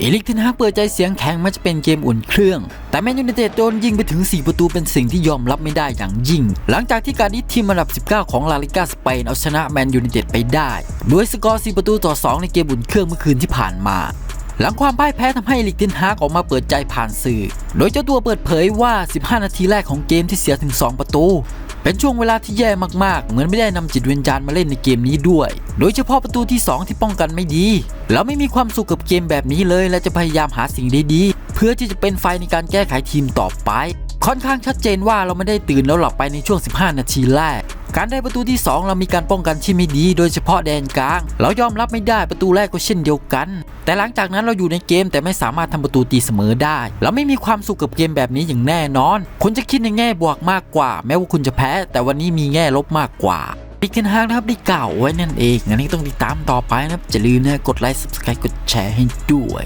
เอลิกเทนฮากเปิดใจเสียงแข็งมันจะเป็นเกมอุ่นเครื่อง แต่แมนยูไนเต็ดโดนยิงไปถึง 4 ประตูเป็นสิ่งที่ยอมรับไม่ได้อย่างยิ่ง หลังจากที่การนี้ทีมอันดับ 19 ของลาลิกาสเปนเอาชนะแมนยูไนเต็ดไปได้ ด้วยสกอร์ 4 ประตูต่อ 2 ในเกมอุ่นเครื่องเมื่อคืนที่ผ่านมา หลังความพ่ายแพ้ทำให้ลิกเทนฮากออกมาเปิดใจผ่านสื่อ โดยเจ้าตัวเปิดเผยว่า 15 นาทีแรกของเกมที่เสียถึง 2 ประตู เป็นช่วงเวลาที่แย่มากๆ เหมือนไม่ได้นำจิตวิญญาณมาเล่นในเกมนี้ด้วย โดยเฉพาะประตูที่ 2 ที่ป้องกันไม่ดี เราไม่มีความสุขกับเกมแบบนี้เลย และจะพยายามหาสิ่งดีๆเพื่อที่จะเป็นไฟในการแก้ไขทีมต่อไป ค่อนข้างชัดเจนว่าเราไม่ได้ตื่นแล้วหลับไปในช่วง 15 นาทีแรก การได้ประตูที่ 2 เรามีการป้องกันที่ไม่ดี โดยเฉพาะแดนกลาง เรายอมรับไม่ได้ประตูแรกก็เช่นเดียวกัน แต่หลังจากนั้นเราอยู่ในเกมแต่ไม่สามารถทำประตูตีเสมอได้ เราไม่มีความสุขกับเกมแบบนี้อย่างแน่นอน คุณจะคิดในแง่บวกมากกว่า แม้ว่าคุณจะแพ้ แต่วันนี้มีแง่ลบมากกว่าปิกกันฮากนะครับได้กล่าวไว้นั่นเองงั้นต้องติดตามต่อไปนะครับอย่าลืมนะกดไลค์ subscribe กดแชร์ให้ด้วย